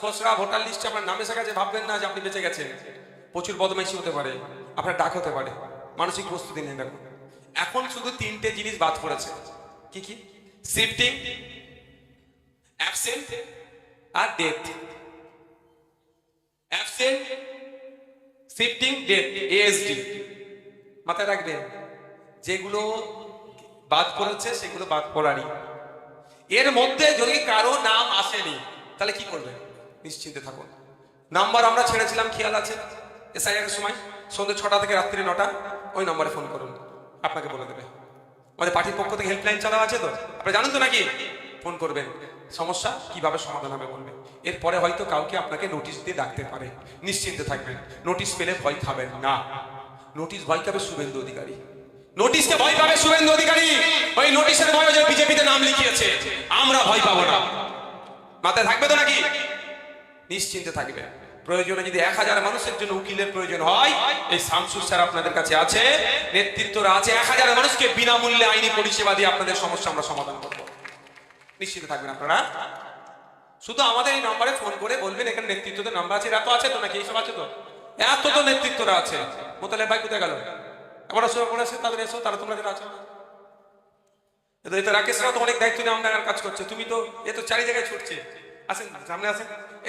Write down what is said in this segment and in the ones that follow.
খসড়া ভোটার লিস্টে আপনার নামে এসে গেছে, ভাববেন না যে আপনি বেঁচে গেছেন। প্রচুর বদমাইশি হতে পারে, আপনার ডাক হতে পারে, মানসিক প্রস্তুতি নেন এখন এখন শুধু তিনটে জিনিস বাদ পড়েছে। কি কি? শিফটিং অ্যাবসেন্ট আর death absent shifting death ASD মাথায় রাখবেন, যেগুলো বাদ পড়েছে, সেগুলো বাদ পড়ারই। এর মধ্যে যদি কারও নাম আসেনি, তাহলে কি করবে নিশ্চিন্তে থাকুন। নাম্বার আমরা ছেড়েছিলাম, খেয়াল আছে? এসআইআর সময়, সন্ধ্যে ছটা থেকে রাত্রি নটা, ওই নম্বরে ফোন করুন, আপনাকে বলে দেবে। আমাদের পার্টির পক্ষ থেকে হেল্পলাইন চালাও, আছে তো? আপনি জানেন তো নাকি? ফোন করবেন। সমস্যা, কীভাবে সমাধান হবে বলবে। এরপরে হয়তো কাউকে আপনাকে নোটিশ দিয়ে ডাকতে পারে। নিশ্চিন্তে থাকবেন। নোটিশ পেলে ভয় খাবেন না। নোটিশ ভয় খাবে শুভেন্দু অধিকারী। নোটিশকে ভয় পাবে শুভেন্দু অধিকারী! ওই নোটিশের ভয় বিজেপিতে নাম লিখিয়েছে। আমরা ভয় পাবো না। মাথায় থাকবে তো নাকি? নিশ্চিন্তে থাকবে। প্রয়োজনে যদি এক হাজার মানুষের জন্য উকিলের প্রয়োজন হয়, এই শামসুর স্যার আপনাদের কাছে আছে, নেতৃত্বরা আছে, এক হাজার মানুষকে বিনামূল্যে আইনি পরিষেবা দিয়ে আপনাদের সমস্যা আমরা সমাধান করব। নিশ্চিন্তে থাকবেন আপনারা? শুধু আমাদের এই নাম্বারে ফোন করে বলবেন, এখানে নেতৃত্বদের নাম্বার আছে এত আছে তো নাকি? এইসব আছে তো? এত তো নেতৃত্বরা আছে। মোতালে ভাই কোথায় গেল? আমরা সবাই পড়ে আসে তাদের এসো, তারা তোমরা যারা রাকেশ রাও তো অনেক দায়িত্ব নিয়ে আপনার কাজ করছে। তুমি তো এ তো চারি জায়গায় ছুটছে। আসেন, সামনে আসেন।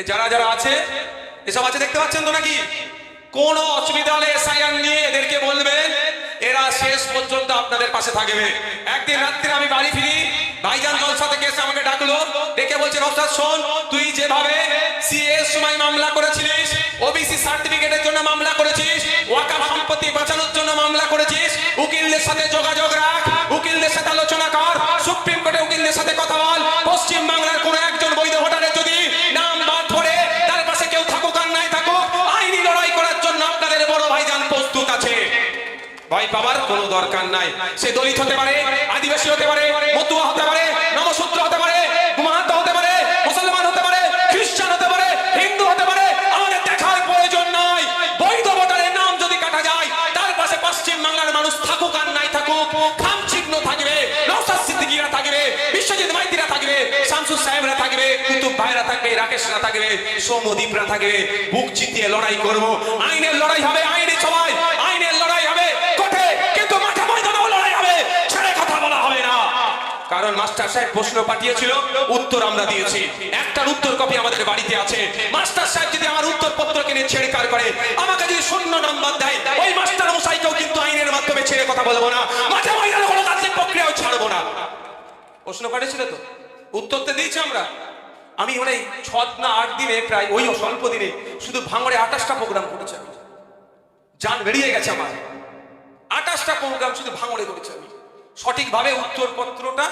যারা যারা আছে, এসব আছে, দেখতে পাচ্ছেন তো নাকি? কোনো অসুবিধা হলে এসআইআর নিয়ে এদেরকে বলবেন এরা শেষ পর্যন্ত আপনাদের পাশে থাকবে। একদিন রাত্রে আমি বাড়ি ফিরি, ভাইজান জলসা থেকে এসে আমাকে ডাকলো, ডেকে বলছে, রফসাদ, শোন, তুই যেভাবে সিএস সময় মামলা করেছিলিস ওবিসি সার্টিফিকেটের জন্য মামলা করেছিস, ওয়াকাফ সম্পত্তি বাঁচানোর জন্য মামলা করেছিস, উকিলদের সাথে যোগাযোগ রাখ, উকিলদের সাথে আলোচনা কর, সুপ্রিম কোর্টে উকিলদের সাথে কথা বল পশ্চিম বাংলার কোন একজন ভয় পাওয়ার কোনো দরকার নাই। সে দলিত হতে পারে, আদিবাসী হতে পারে, মতুয়া হতে পারে নমসূত্র হতে পারে থাকবে থাকবে, বিশ্বজিৎ মাইতিরা থাকবে সাহেবরা থাকবে রাকেশরা থাকবে সৌমদীপরা থাকবে, বুক চিতিয়ে লড়াই করব। আইনের লড়াই হবে, আইনে সবাই। কারণ মাস্টার সাহেব প্রশ্ন পাঠিয়েছিল, উত্তর আমরা দিয়েছি। একটার উত্তর কপি আমাদের বাড়িতে আছে। মাস্টার সাহেব যদি আমার উত্তর পত্রকে নিয়ে ছেড়ে কার করে আমাকে যদি শূন্য নাম্বার দেয়, ওই মাস্টার মশাইকেও কিন্তু আইনের মাধ্যমে ছেড়ে কথা বলব না। গণতান্ত্রিক প্রক্রিয়াও ছাড়বো না। প্রশ্ন পাঠিয়েছিল তো? উত্তর তো দিয়েছি আমরা। আমি মানে ছ না আট দিনে প্রায় ওই স্বল্প দিনে শুধু ভাঙড়ে আঠাশটা প্রোগ্রাম করেছি আমি। যান বেরিয়ে গেছে আমার। আঠাশটা প্রোগ্রাম শুধু ভাঙড়ে করেছি আমি। সঠিকভাবে উত্তরপত্রটা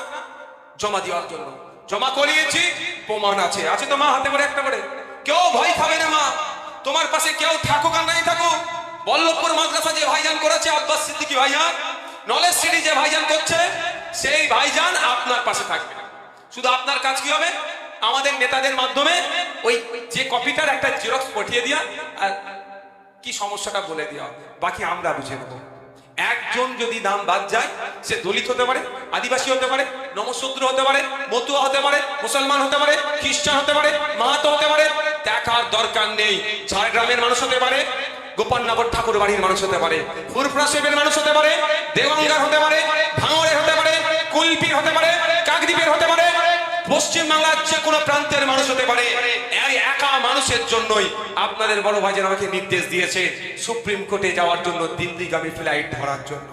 জমা দেওয়ার জন্য। জমা করিয়েছি, প্রমাণ আছে। আছে তো মা, হাতে করে একটা করে। কেউ ভয় খাবে না মা। তোমার পাশে কেউ থাকুক আর নাই থাকুক। বল্লভপুর মাদ্রাসা যে ভাইজান করেছে, আব্বাস সিদ্দিকী ভাইজান, নলেজ সিটি যে ভাইজান করছে, সেই ভাইজান আপনার পাশে থাকবে। শুধু আপনার কাজ কি হবে? আমাদের নেতাদের মাধ্যমে ওই যে কপিটার একটা জেরক্স পাঠিয়ে দিয়া আর কি সমস্যাটা বলে দেওয়া বাকি আমরা বুঝে নেব। একজন যদি নাম বাদ যায় সে দলিত হতে পারে আদিবাসী হতে পারে নমশূদ্র হতে পারে মতুয়া হতে পারে মুসলমান হতে পারে খ্রিস্টান হতে পারে মাহাতো হতে পারে দেখার দরকার নেই ঝাড়গ্রামের মানুষ হতে পারে গোপালনগর ঠাকুর বাড়ির মানুষ হতে পারে ফুরফুরা সাহেবের মানুষ হতে পারে দেগঙ্গার হতে পারে ভাঙড়ের হতে পারে কুলপির হতে পারে কাকদ্বীপের হতে পারে পশ্চিম বাংলার যে কোনো প্রান্তের মানুষ হতে পারে একা মানুষের জন্যই আপনাদের বড় ভাইজান আমাকে নির্দেশ দিয়েছে সুপ্রিম কোর্টে যাওয়ার জন্য দিল্লিগামী ফ্লাইট ধরার জন্য।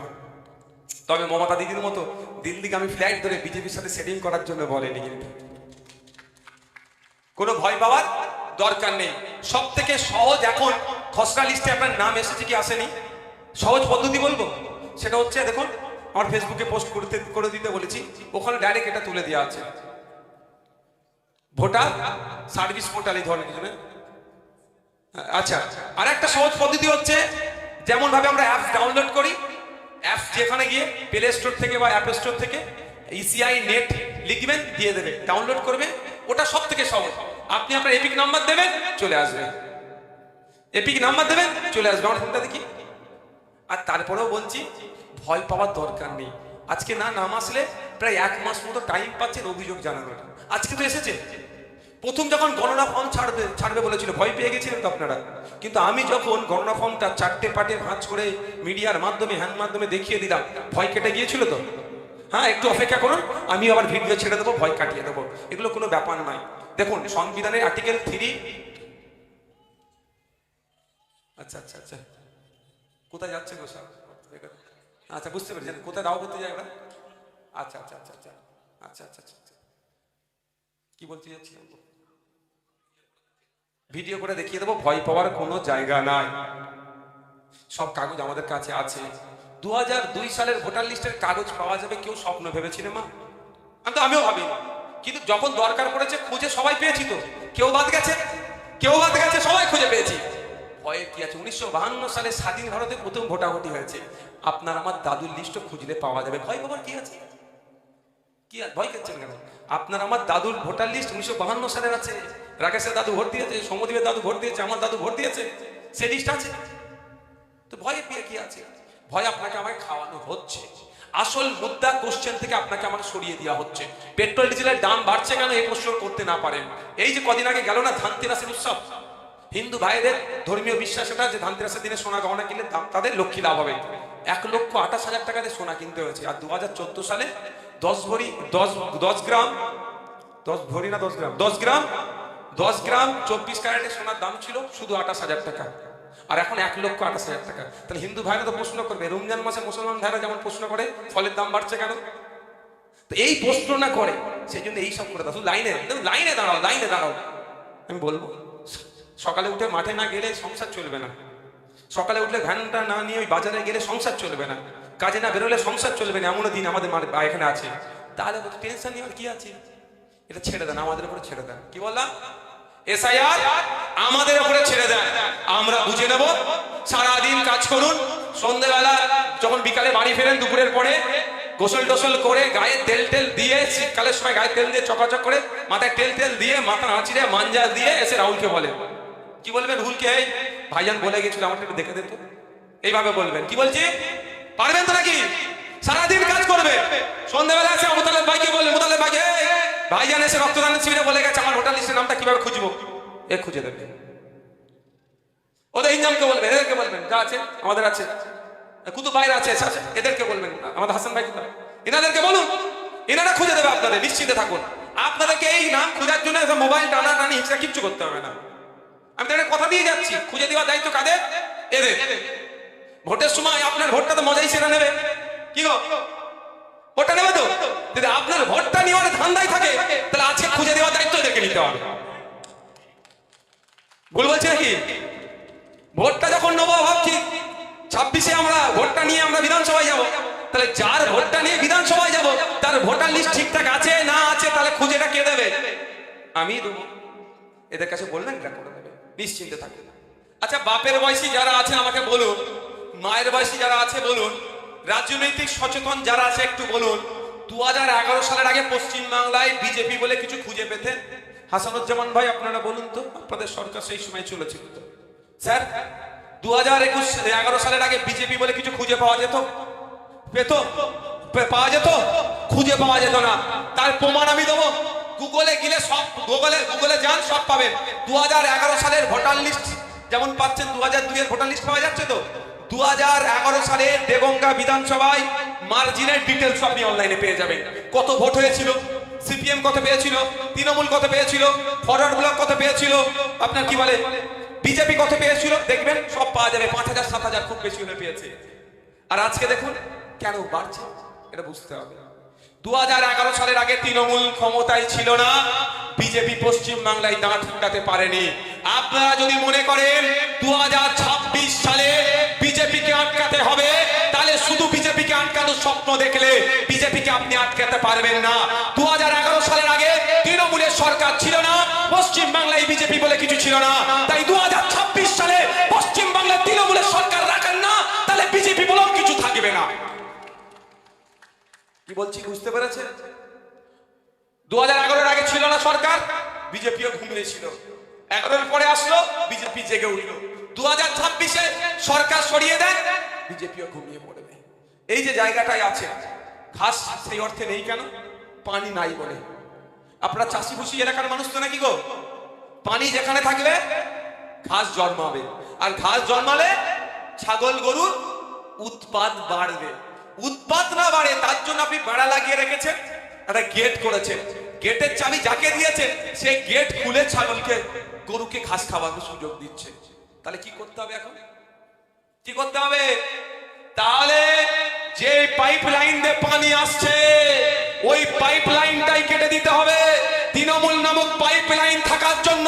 তবে মমতা দিদির মতো দিল্লিগামী ফ্লাইট ধরে বিজেপির সাথে সেটিং করার জন্য বলেনি কিন্তু। কোনো ভয় পাওয়ার দরকার নেই। সব থেকে সহজ এখন, খসড়া লিস্টে আপনার নাম এসেছে কি আসেনি? সহজ পদ্ধতি বলব? সেটা হচ্ছে, দেখুন, আমার ফেসবুকে পোস্ট করতে, করে দিতে বলেছি। ওখানে ডাইরেক্ট এটা তুলে দেওয়া আছে। ভোটার, সার্ভিস পোর্টাল এই ধরনের কিছু? আচ্ছা আর একটা সহজ পদ্ধতি হচ্ছে যেমন ভাবে আমরা অ্যাপস ডাউনলোড করি অ্যাপস যেখানে গিয়ে প্লে স্টোর থেকে বা অ্যাপ স্টোর থেকে ইসিআই নেট লিখবেন, দিয়ে দেবে ডাউনলোড করবে, ওটা সব থেকে সহজ। আপনি আপনার এপিক নাম্বার দেবেন, চলে আসবে। এপিক নাম্বার দেবেন, চলে আসবে। আমার ফোনটা দেখি। আর তারপরেও বলছি, ভয় পাওয়ার দরকার নেই। আজকে না নাম আসলে প্রায় এক মাস মতো টাইম পাচ্ছেন অভিযোগ জানানোর। আজকে তো এসেছে। প্রথম যখন গণনা ফর্ম ছাড়বে ছাড়বে বলেছিল, ভয় পেয়ে গেছিলেন তো আপনারা। কিন্তু আমি যখন গণনা ফর্মটা চারটে পাটে ভাঁজ করে মিডিয়ার মাধ্যমে হ্যান্ড মাধ্যমে দেখিয়ে দিলাম, ভয় কেটে গিয়েছিল তো? হ্যাঁ একটু অপেক্ষা করুন, আমি আবার ভিডিও ছেড়ে দেবো, ভয় কাটিয়ে দেবো। এগুলো কোনো ব্যাপার নয়। দেখুন সংবিধানের আর্টিকেল থ্রি আচ্ছা আচ্ছা আচ্ছা। কোথায় যাচ্ছে গো সব? আচ্ছা বুঝতে পেরেছেন কোথায় দাও করতে যায় আচ্ছা আচ্ছা আচ্ছা আচ্ছা। আচ্ছা আচ্ছা আচ্ছা আচ্ছা। কি বলতে যাচ্ছিলাম ভিডিও করে দেখিয়ে দেবো, ভয় পাওয়ার কোনো জায়গা নাই। সব কাগজ আমাদের কাছে আছে। দু দুই সালের ভোটার লিস্টের কাগজ পাওয়া যাবে, কেউ স্বপ্ন ভেবেছিল মা? আমি তো, আমিও ভাবি কিন্তু যখন দরকার পড়েছে, খুঁজে সবাই পেয়েছি তো। কেউ বাদ গেছে? কেউ বাদ গেছে, সবাই খুঁজে পেয়েছি। ভয়ের কি আছে? উনিশশো সালে স্বাধীন ভারতে প্রথম ভোটাভুটি হয়েছে। আপনার আমার দাদুর লিস্টও খুঁজলে পাওয়া যাবে। ভয় পাবার কি আছে? কি ভয় করছেন কেন? আপনার আমার দাদুর ভোটার লিস্ট উনিশশো সালের আছে। রাকেশের দাদু ভোট দিয়েছে সমদ্বীপের দাদু ভোট দিয়েছে, আমার দাদু ভোট দিয়েছে, সে লিস্ট আছে। তো ভয়ে পেয়ে কি আছে? ভয় আপনাকে আমাকে খাওয়ানো হচ্ছে। আসল মুদ্রা কোশ্চেন থেকে আপনাকে আমাকে সরিয়ে দেওয়া হচ্ছে। পেট্রোল, ডিজেলের দাম বাড়ছে কেন এই প্রশ্ন করতে না পারেন? এই যে কদিন আগে গেল না ধানতেরাসের উৎসব, হিন্দু ভাইদের ধর্মীয় বিশ্বাস এটা যে ধানতেরাসের দিনে সোনা গহনা কিনলে তাদের লক্ষ্মী লাভ হবে। এক লক্ষ আঠাশ হাজার টাকা দিয়ে সোনা কিনতে হয়েছে। আর দু হাজার চোদ্দ সালে দশ ভরি, দশ দশ গ্রাম, দশ ভরি না দশ গ্রাম দশ গ্রাম দশ গ্রাম চব্বিশ ক্যারেটে সোনার দাম ছিল শুধু আঠাশ হাজার টাকা। আর এখন এক লক্ষ আঠাশ হাজার টাকা। তাহলে হিন্দু ভাইরা তো প্রশ্ন করবে, রমজান মাসে মুসলমান ভাইরা যেমন প্রশ্ন করে, ফলের দাম বাড়ছে কেন? তো এই প্রশ্ন না করে সেই জন্য এই সব করে দাও। লাইনে লাইনে দাঁড়াও লাইনে দাঁড়াও। আমি বলব, সকালে উঠে মাঠে না গেলে সংসার চলবে না। সকালে উঠলে ভ্যানটা না নিয়ে ওই বাজারে গেলে সংসার চলবে না। কাজে না বেরোলে সংসার চলবে না, এমনও দিন আমাদের এখানে আছে। তাহলে টেনশন নিয়ে আর কি আছে? এটা ছেড়ে দেন, আমাদের উপরে ছেড়ে দেন। কি বললাম? এসআইআর আমাদের উপরে ছেড়ে দেন। আমরা বুঝে নেব। সারাদিন কাজ করুন। সন্ধ্যেবেলা যখন বিকালে বাড়ি ফেরেন, দুপুরের পরে গোসল টোসল করে গায়ে তেল টেল দিয়ে, শীতকালের সময় গায়ে তেল দিয়ে চকাচক করে মাথায় তেল তেল দিয়ে, মাথা হাঁচিয়ে মাঞ্জা দিয়ে এসে রাহুলকে বলে। কি বলবেন হুলকে এই? ভাইজান বলে গেছিল আমাকে একটু দেখে দিত এইভাবে বলবেন। কি বলছি? পারবেন তো নাকি? সারাদিন কাজ করবে। সন্ধ্যাবেলা এসে মুতালেব ভাইকে বলবে মুতালেব ভাইকে ভাইজান এসে রক্তদানের শিবিরে বলে গেছে, আমার ভোটার লিস্টের নামটা কীভাবে খুঁজবো? এ খুঁজে দেবে। ওদের ইনজামকে বলবেন, এদেরকে বলবেন, যা আছে, আমাদের আছে। কুতু বাইরে আছে এদেরকে বলবেন, আমাদের হাসান ভাই এনাদেরকে বলুন, এনারা খুঁজে দেবে আপনাদের, নিশ্চিন্তে থাকুন। আপনাদেরকে এই নাম খোঁজার জন্য মোবাইল টানা টানি হিংসা কিচ্ছু করতে হবে না। আমি তাদের কথা দিয়ে যাচ্ছি, খুঁজে দেওয়ার দায়িত্ব কাদের? এদের। ভোটের সময় আপনার ভোটটা তো মজাই সেরা নেবে। কি গো? ভোটটা নেবে তো? যদি আপনার ভোটটা নেওয়ার ধান্দাই থাকে, তাহলে আজকে খুঁজে দেওয়ার দায়িত্ব এদেরকে নিতে হবে। ভুল বলছি নাকি? ভোটটা যখন নেব ভাবছি, ছাব্বিশে আমরা ভোটটা নিয়ে আমরা বিধানসভায় যাব। তাহলে যার ভোটটা নিয়ে বিধানসভায় যাব, তার ভোটার লিস্ট ঠিকঠাক আছে না আছে, তাহলে খুঁজেটা কে দেবে? আমি দেবো। এদের কাছে বলবেন এটা করে দেবে। নিশ্চিন্তে থাকুন। আচ্ছা বাপের বয়সী যারা আছেন আমাকে বলুন, মায়ের বয়সী যারা আছে বলুন রাজনৈতিক সচেতন যারা আছে, একটু বলুন দু হাজার এগারো সালের আগে পশ্চিম বাংলায় বিজেপি বলে কিছু খুঁজে পেতেন? হাসানুজ্জামান ভাই, আপনারা বলুন তো, আপনাদের সরকার সেই সময় চলেছিল তো। স্যার দু হাজার একুশ এগারো সালের আগে বিজেপি বলে কিছু খুঁজে পাওয়া যেত? পেত? পাওয়া যেত? খুঁজে পাওয়া যেত না। তার প্রমাণ আমি দেবো। গুগলে গেলে সব, গুগলে গুগলে যান, সব পাবেন। দু হাজার এগারো সালের ভোটার লিস্ট, যেমন পাচ্ছেন দু হাজার দুইয়ের ভোটার লিস্ট পাওয়া যাচ্ছে তো? দু হাজার এগারো সালে দেগঙ্গা বিধানসভায় মার্জিনের ডিটেলস আপনি অনলাইনে পেয়ে যাবেন। কত ভোট হয়েছিল? সিপিএম কত পেয়েছিল? তৃণমূল কত পেয়েছিল? ফরওয়ার্ড ব্লক কত পেয়েছিল? আপনার কি বলে? বিজেপি কত পেয়েছিল? দেখবেন, সব পাওয়া যাবে। পাঁচ হাজার, সাত হাজার খুব বেশি হয়ে পেয়েছে। আর আজকে দেখুন, কেন বাড়ছে? এটা বুঝতে হবে। দু হাজার এগারো সালের আগে তৃণমূল ক্ষমতায় ছিল না, বিজেপি পশ্চিম বাংলায় দাঁড় ঠুকাতে পারেনি। আপনারা যদি মনে করেন দুহাজার ছাব্বিশ সালে বিজেপিকে আটকাতে হবে, তাহলে শুধু বিজেপিকে আটকানোর স্বপ্ন দেখলে বিজেপিকে আপনি আটকাতে পারবেন না। দু হাজার এগারো সালের আগে তৃণমূলের সরকার ছিল না, পশ্চিম বাংলায় বিজেপি বলে কিছু ছিল না। তাই দু হাজার ছাব্বিশ সালে পশ্চিম বাংলায় তৃণমূলের সরকার রাখেন না, তাহলে বিজেপি বলেও কিছু থাকবে না। কি বলছি, বুঝতে পেরেছেন? দু হাজার আগে ছিল না সরকার, বিজেপিও ঘুমিয়েছিল এগারোর পরে আসলো, বিজেপি জেগে উঠল। দু হাজার ছাব্বিশে সরকার সরিয়ে দেন বিজেপিও ঘুমিয়ে পড়বে এই যে জায়গাটায় আছে ঘাস সেই অর্থে নেই কেন? পানি নাই বলে। আপনারা চাষি ফুসি এলাকার মানুষ তো নাকি গো? পানি যেখানে থাকবে ঘাস জন্মাবে। আর ঘাস জন্মালে ছাগল গরুর উৎপাদ বাড়বে। উৎপাদ না বাড়ে, তার জন্য আপনি বেড়া লাগিয়ে রেখেছেন, একটা গেট করেছেন। গেটের চাবি যাকে দিয়েছে সে গেট খুলে ছাগলকে, গরুকে ঘাস খাওয়ানোর সুযোগ দিচ্ছে। তাহলে কি করতে হবে এখন? কি করতে হবে? তাহলে যে পাইপ লাইন দিয়ে পানি আসছে, ওই পাইপ লাইনটাই কেটে দিতে হবে। তৃণমূল নামক পাইপ লাইন থাকার জন্য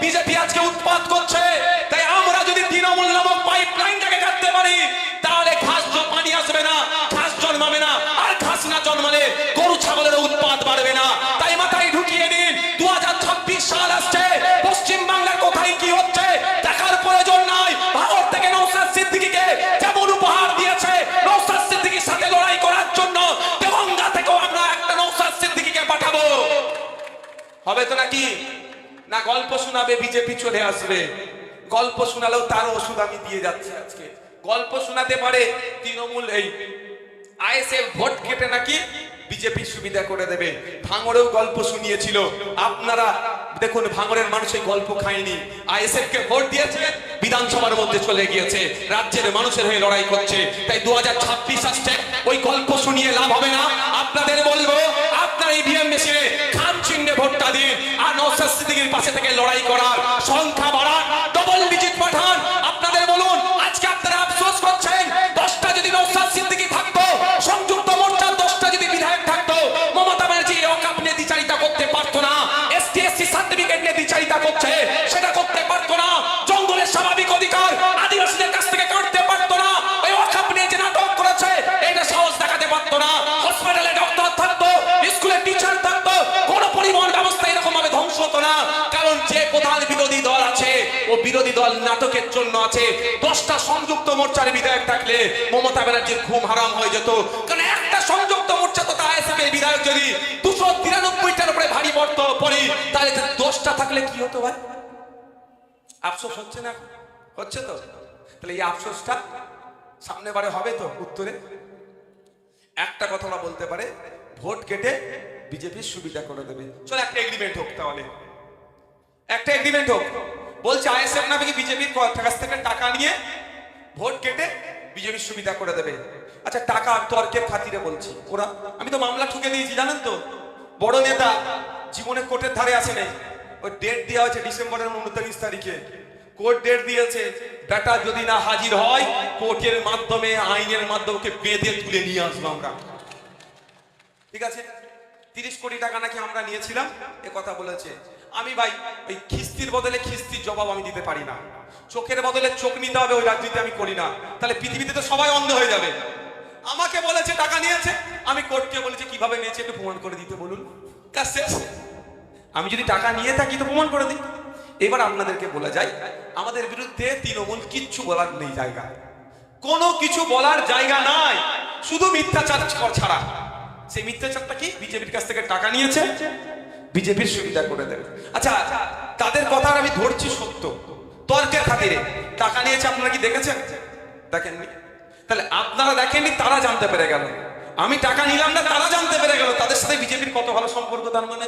বিজেপি আজকে উৎপাত করছে। তাই আমরা যদি তৃণমূল নামক পাইপ লাইনটাকে কাটতে পারি নাকি না গল্প শোনাবে বিজেপি চলে আসবে। গল্প শোনালেও তার ওষুধ আমি দিয়ে যাচ্ছি আজকে। গল্প শোনাতে পারে তৃণমূল এই আইএসএফ ভোট কেটে নাকি বিজেপি সুবিধা করে দেবে। ভাঙড়েও গল্প শুনিয়েছিল। আপনারা দেখুন, ভাঙড়ের মানুষ গল্প খায়নি। আইএসএফ কে ভোট দিয়েছে, বিধানসভার মধ্যে চলে গিয়েছে। রাজ্যের মানুষের হয়ে লড়াই করছে। তাই দু হাজার ছাব্বিশ আসছে, ওই গল্প শুনিয়ে লাভ হবে থেকে লড়াই করার ও বিরোধী দল নাটকের জন্য আছে। দশটা সংযুক্ত মোর্চার বিধায়ক থাকলে মমতা ব্যানার্জির ঘুম হারাম হয়ে যেত। কারণ একটা সংযুক্ত মোর্চা তো আইএসএফ বিধায়ক যদি দুশো তিরানব্বইটার উপরে ভারী পড়ত পড়ি, তাহলে দশটা থাকলে কি হতো ভাই? আফসোস হচ্ছে না? হচ্ছে তো? তাহলে এই আফসোসটা সামনে বারে হবে তো উত্তরে? একটা কথা ওরা বলতে পারে, ভোট কেটে বিজেপির সুবিধা করে দেবে। চলো একটা এগ্রিমেন্ট হোক তাহলে। একটা এগ্রিমেন্ট হোক। বলছে, আইএসএফ নামে কি বিজেপির কাছ থেকে টাকা নিয়ে ভোট কেটে বিজেপির সুবিধা করে দেবে। আচ্ছা টাকা তর্কের খাতিরে বলছি, ওরা আমি তো মামলা ঠুকে দিয়েছি, জানেন তো? বড় নেতা জীবনে কোর্টের ধারে আসে নাই। ওই ডেট দেওয়া হয়েছে ডিসেম্বরের উনত্রিশ তারিখে। কোর্ট ডেট দিয়েছে, বেটা যদি না হাজির হয়, কোর্টের মাধ্যমে, আইনের মাধ্যমে বেঁধে তুলে নিয়ে আসব আমরা। ঠিক আছে? তিরিশ কোটি টাকা নাকি আমরা নিয়েছিলাম, এ কথা বলেছে। আমি ভাই ওই খিস্তির বদলে খিস্তির জবাব আমি দিতে পারি না। চোখের বদলে চোখ নিতে হবে ওই রাজনীতি আমি করি না। তাহলে পৃথিবীতে তো সবাই অন্ধ হয়ে যাবে। আমাকে বলেছে, টাকা নিয়েছে। আমি কোর্টকে বলেছি, কীভাবে নিয়েছে একটু প্রমাণ করে দিতে বলুন। শেষ। আমি যদি টাকা নিয়ে থাকি তো প্রমাণ করে দিই। এবার আপনাদেরকে বলা যায়, আমাদের বিরুদ্ধে তৃণমূল কিচ্ছু বলার নেই জায়গা। কোনো কিছু বলার জায়গা নাই। শুধু মিথ্যাচার ছাড়া। সেই মিথ্যাচারটা কি? বিজেপির কাছ থেকে টাকা নিয়েছে। বিজেপির সুবিধা করে দেবে। আচ্ছা তাদের কথা আমি ধরছি সত্য। তর্কের খাতিরে। টাকা নিয়েছে আপনারা কি দেখেছেন? দেখেননি? তাহলে আপনারা দেখেননি, তারা জানতে পেরে গেল। আমি টাকা নিলাম না, তারা জানতে পেরে গেল। তাদের সাথে বিজেপির কত ভালো সম্পর্ক তার মানে?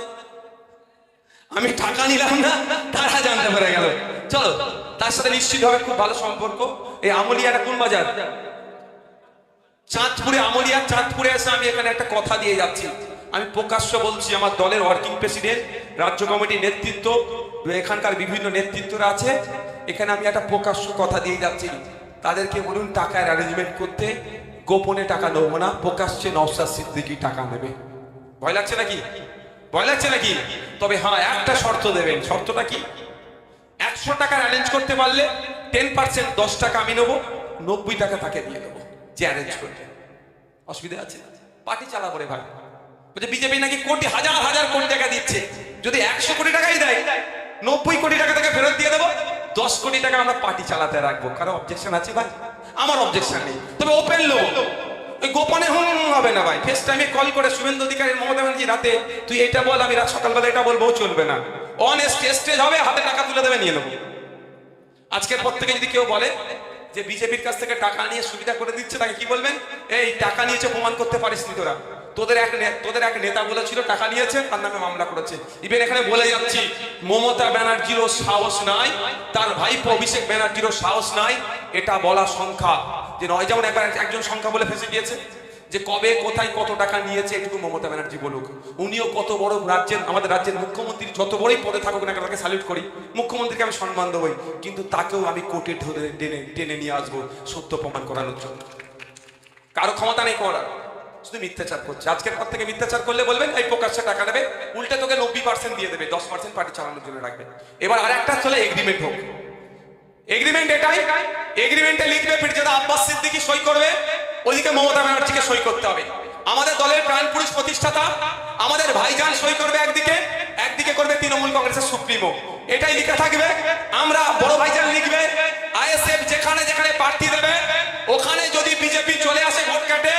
আমি টাকা নিলাম না, তারা জানতে পেরে গেল। চলো, তার সাথে নিশ্চিত হবে খুব ভালো সম্পর্ক। এই আমলিয়াটা কোন বাজার? চাঁদপুরে, আমলিয়া, চাঁদপুরে এসে আমি এখানে একটা কথা দিয়ে যাচ্ছি। আমি প্রকাশ্য বলছি, আমার দলের ওয়ার্কিং প্রেসিডেন্ট রাজ্য কমিটির নেতৃত্ব এখানকার বিভিন্ন নেতৃত্বরা আছে। এখানে আমি একটা প্রকাশ্য কথা দিয়ে যাচ্ছি। তাদেরকে বলুন টাকার অ্যারেঞ্জমেন্ট করতে গোপনে টাকা নেব না, প্রকাশ্যে নওসাদ সিদ্দিকি টাকা নেবে। ভয় লাগছে নাকি? ভয় লাগছে নাকি? তবে হ্যাঁ একটা শর্ত দেবেন। শর্তটা কি? একশো টাকার অ্যারেঞ্জ করতে পারলে টেন পার্সেন্ট দশ টাকা আমি নেব, নব্বই টাকা তাকে দিয়ে দেবো, যে অ্যারেঞ্জ করবে। অসুবিধা আছে? পার্টি চালাবো রে ভাই। বলছে, বিজেপি নাকি কোটি, হাজার হাজার কোটি টাকা দিচ্ছে। যদি একশো কোটি টাকাই দেয়, নব্বই কোটি টাকা তাকে ফেরত দিয়ে দেবো। দশ কোটি টাকা আমরা পার্টি চালাতে রাখব। কারও অবজেকশন আছে ভাই? আমার অবজেকশন নেই। তবে ওপেন লো গোপনে হুম হবে না ভাই। ফেস টাইমে কল করে শুভেন্দু অধিকারী মমতা ব্যানার্জি রাতে, তুই এটা বল, আমি রাত সকালবেলা এটা বলব চলবে না। অন স্টেজ হবে, হাতে টাকা তুলে দেবে, নিয়ে নেব। আজকের পর থেকে যদি কেউ বলে যে বিজেপির কাছ থেকে টাকা নিয়ে সুবিধা করে দিচ্ছে, তাকে কি বলবেন? এই, টাকা নিয়েছে প্রমাণ করতে পারিস নি তোরা। তোদের এক তোদের এক নেতা বলেছিল, টাকা নিয়েছে তার নামে মামলা করেছে। ইভেন এখানে বলে যাচ্ছি, মমতা ব্যানার্জিরও সাহস নাই, তার ভাইপো অভিষেক ব্যানার্জিরও সাহস নাই, এটা বলা সংখ্যা। যে নয়, যেমন একবার একজন সংখ্যা বলে ফেসে গিয়েছে, যে কবে, কোথায় কত টাকা নিয়েছে একটু মমতা ব্যানার্জি বলুক। উনিও কত বড় রাজ্যের, আমাদের রাজ্যের মুখ্যমন্ত্রী, যত বড়ই পদে থাকুক না তাকে স্যালিউট করি। মুখ্যমন্ত্রীকে আমি সম্মান দেবই, কিন্তু তাকেও আমি কোর্টে টেনে টেনে নিয়ে আসব, সত্য প্রমাণ করানোর জন্য। কারও ক্ষমতা নেই করার। শুধু মিথ্যাচার করছে। আজকের পর থেকে মিথ্যাচার করলে বলবেন, এই প্রকাশ্যে টাকা নেবে, উল্টে তোকে নব্বই পার্সেন্ট দিয়ে দেবে, দশ পার্সেন্ট পার্টি চালানোর জন্য রাখবে। এবার আর একটা চলে এগ্রিমেন্ট হোক। এগ্রিমেন্ট এটাই। এগ্রিমেন্টে লিখবে পিরজাদা আব্বাস সিদ্দিকি সই করবে। ওইদিকে মমতা ব্যানার্জিকে সই করতে হবে। আমাদের দলের প্রাণ পুরুষ প্রতিষ্ঠাতা, আমাদের ভাইজান সই করবে একদিকে একদিকে করবে তৃণমূল কংগ্রেসের সুপ্রিমো। এটাই লিখে থাকবে। আমরা বড় ভাইজান লিখবে, আইএসএফ যেখানে যেখানে প্রার্থী দেবে, ওখানে যদি বিজেপি চলে আসে ভোট কাটে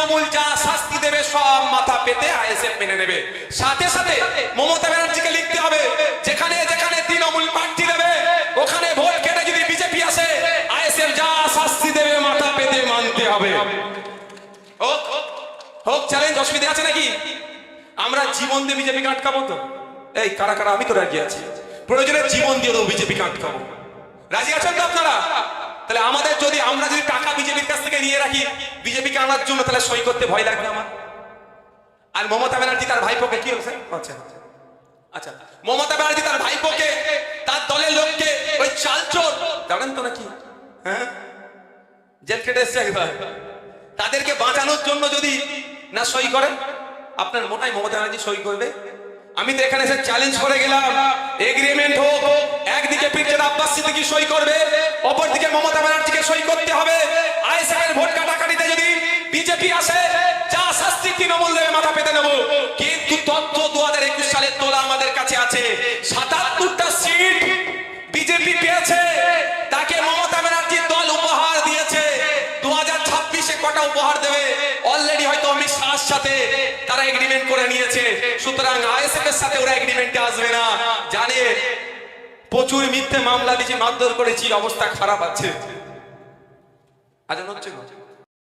তৃণমূল যা শাস্তি দেবে সব মাথা পেতে আইএসএফ মেনে নেবে। সাথে সাথে মমতা ব্যানার্জিকে লিখতে হবে, যেখানে যেখানে তৃণমূল প্রার্থী দেবে, ওখানে ভোট কেটে যদি বিজেপি আসে, আইএসএফ যা শাস্তি দেবে মাথা পেতে মানতে হবে। হোক হোক চ্যালেঞ্জ অসুবিধা আছে নাকি? আমরা জীবন দিয়ে বিজেপিকে আটকাবো তো। এই, কারা কারা, আমি তো রাজি আছি। প্রয়োজনে জীবন দিয়ে দেবো বিজেপিকে আটকাবো। রাজি আছেন তো আপনারা? তাহলে আমাদের যদি, আমরা যদি টাকা বিজেপির কাছ থেকে নিয়ে রাখি, বিজেপিকে আনার জন্য তাহলে সই করতে ভয় লাগবে আমার। আর মমতা ব্যানার্জি তার ভাইপোকে কি হয়েছে? আচ্ছা আচ্ছা। মমতা ব্যানার্জি তার ভাইপোকে, তার দলের লোককে, ওই চালচোর। জানেন তো নাকি? হ্যাঁ? জেল কেটে এসছে একবার। তাদেরকে বাঁচানোর জন্য যদি না সই করে, আপনার মোটাই মমতা ব্যানার্জি সই করবে। আমি তো এখানে চ্যালেঞ্জ করে গেলাম। এগ্রিমেন্ট হোক, একদিকে পিঠের আব্বাস সিদ্দিকী সই করবে, অপরদিকে মমতা ব্যানার্জিকে সই করতে হবে। আইএসএফ এর ভোট কাটাকাটিতে যদি বিজেপি আসে, যা শাস্তি তৃণমূল দেবে, মাথা পেতে নেব। কিন্তু তথ্য দু হাজার একুশ সালের তোলা আমাদের কাছে আছে। সাতাত্তরটা সিট বিজেপি পেয়েছে, তাকে মমতা ব্যানার্জির দল উপহার দিয়েছে। দু হাজার ছাব্বিশে কটা উপহার দেবে? সাথে তারা এগ্রিমেন্ট করে নিয়েছে। সুতরাং আইএসএফ এর সাথে ওরা এগ্রিমেন্টে আসবে না। জানে প্রচুর মিথ্যে মামলা দিয়েছি, মারধর করেছি অবস্থা খারাপ আছে। আজ হচ্ছে গো।